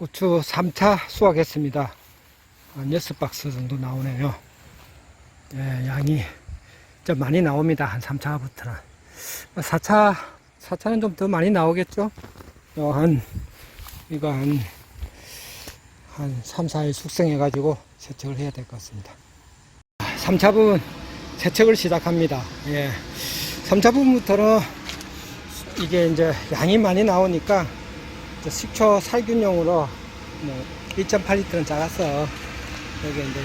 고추 3차 수확했습니다. 한 6박스 정도 나오네요. 예, 양이 좀 많이 나옵니다. 한 3차부터는. 4차, 4차는 좀 더 많이 나오겠죠? 어, 한, 이거 한, 한 3, 4일 숙성해가지고 세척을 해야 될 것 같습니다. 3차 부분 세척을 시작합니다. 예. 3차 부분부터는 이게 이제 양이 많이 나오니까 식초 살균용으로 뭐 1.8리터는 작아서 여기 이제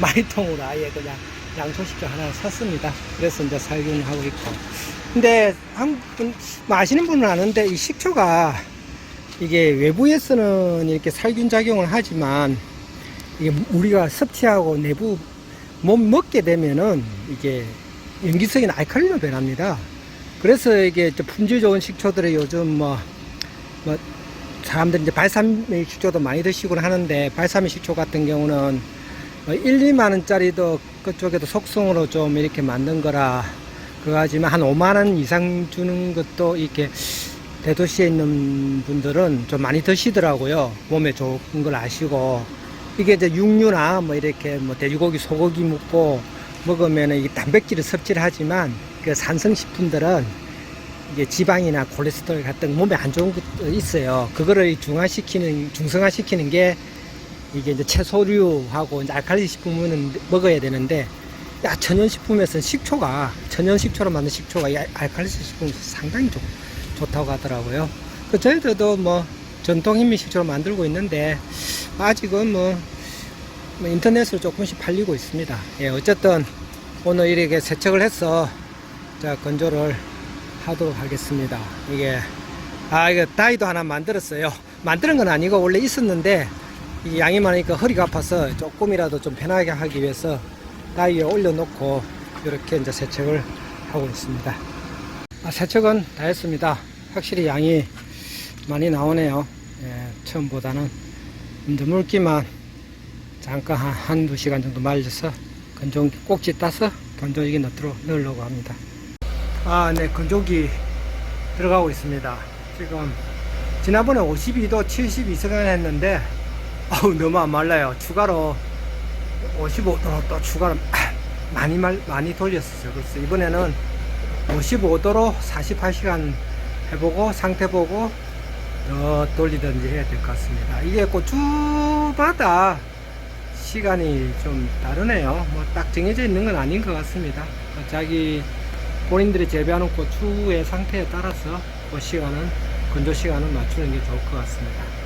마리통으로 아예 그냥 양초식초 하나 샀습니다. 그래서 이제 살균하고 있고. 근데 한 분, 뭐 아시는 분은 아는데 이 식초가 이게 외부에서는 이렇게 살균 작용을 하지만 이게 우리가 섭취하고 내부 못 먹게 되면은 이게 염기성인 알칼리로 변합니다. 그래서 이게 좀 품질 좋은 식초들이 요즘 뭐, 뭐, 사람들이 이제 발사믹 식초도 많이 드시고 하는데, 발사믹 식초 같은 경우는 뭐 1, 2만 원짜리도 그쪽에도 속성으로 좀 이렇게 만든 거라, 그거 하지만 한 5만 원 이상 주는 것도 이렇게 대도시에 있는 분들은 좀 많이 드시더라고요. 몸에 좋은 걸 아시고. 이게 이제 육류나 뭐 이렇게 뭐 돼지고기, 소고기 먹고 먹으면 이 단백질을 섭취를 하지만 그 산성식품들은 이게 지방이나 콜레스테롤 같은 몸에 안 좋은 것도 있어요. 그거를 중화시키는, 중성화시키는 게 이게 이제 채소류하고 이제 알칼리 식품은 먹어야 되는데 야, 천연식품에서는 식초가, 천연식초로 만든 식초가 알칼리 식품 상당히 좋, 좋다고 하더라고요. 그 저희들도 뭐 전통 현미식초로 만들고 있는데 아직은 뭐, 뭐 인터넷으로 조금씩 팔리고 있습니다. 예, 어쨌든 오늘 이렇게 세척을 해서 자 건조를 하도록 하겠습니다. 이게 아 이거 다이도 하나 만들었어요. 만드는 건 아니고 원래 있었는데 이 양이 많으니까 허리가 아파서 조금이라도 좀 편하게 하기 위해서 다이에 올려놓고 이렇게 이제 세척을 하고 있습니다. 아, 세척은 다 했습니다. 확실히 양이 많이 나오네요. 예, 처음보다는 이제 물기만 잠깐 한, 한두 시간 정도 말려서 건조기 꼭지 따서 건조기 넣도록 넣으려고 합니다. 아, 네, 건조기 들어가고 있습니다. 지금 지난번에 52도 72시간 했는데 어우, 너무 안 말라요. 추가로 55도로 또 추가로 많이 말, 많이 돌렸었어요. 그래서 이번에는 55도로 48시간 해보고 상태 보고 더 돌리든지 해야 될 것 같습니다. 이게 고추마다 시간이 좀 다르네요. 뭐 딱 정해져 있는 건 아닌 것 같습니다. 자기 본인들이 재배하는 고추의 상태에 따라서 그 시간은 건조 시간은 맞추는 게 좋을 것 같습니다.